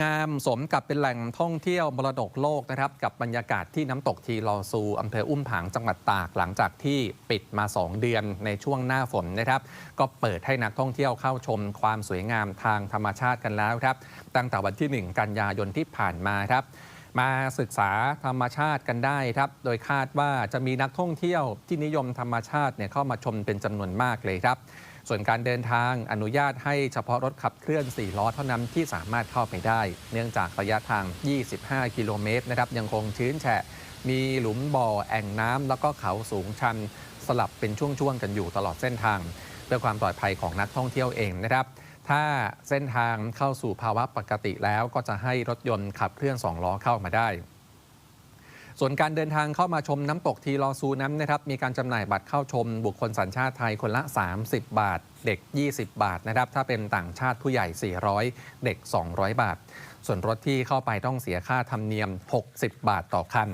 งามสมกับเป็นแหล่งท่องเที่ยวมรดกโลกนะครับ กับบรรยากาศที่น้ำตกทีลอซูอำเภออุ้มผางจังหวัดตากหลังจากที่ปิดมา 2 เดือนในช่วงหน้าฝนนะครับ ก็เปิดให้นักท่องเที่ยวเข้าชมความสวยงามทางธรรมชาติกันแล้วครับ ตั้งแต่วันที่ 1 กันยายนที่ผ่านมาครับ มาศึกษาธรรมชาติกันได้ครับ โดยคาดว่าจะมีนักท่องเที่ยวที่นิยมธรรมชาติเนี่ยเข้ามาชมเป็นจำนวนมากเลยครับ ส่วนการเดินทางอนุญาตให้เฉพาะรถขับเคลื่อน 4 ล้อเท่านั้นที่สามารถเข้าไปได้ เนื่องจากระยะทาง 25 กิโลเมตรนะครับยังคงชื้นแฉะ มีหลุมบ่อแอ่งน้ำแล้วก็เขาสูงชันสลับเป็นช่วงๆกันอยู่ตลอดเส้นทาง เพื่อความปลอดภัยของนักท่องเที่ยวเองนะครับ ถ้าเส้นทางเข้าสู่ภาวะปกติแล้วก็จะให้รถยนต์ขับเคลื่อน 2 ล้อเข้ามาได้ ส่วนการเดินทางเข้ามาชมน้ำตกทีลอซูนั้นนะครับ มีการจำหน่ายบัตรเข้าชม บุคคลสัญชาติไทยคนละ 30 บาท เด็ก 20 บาทนะครับ ถ้าเป็นต่างชาติผู้ใหญ่ 400 เด็ก 200 บาท ส่วนรถที่เข้าไปต้องเสียค่าธรรมเนียม 60 บาทต่อคัน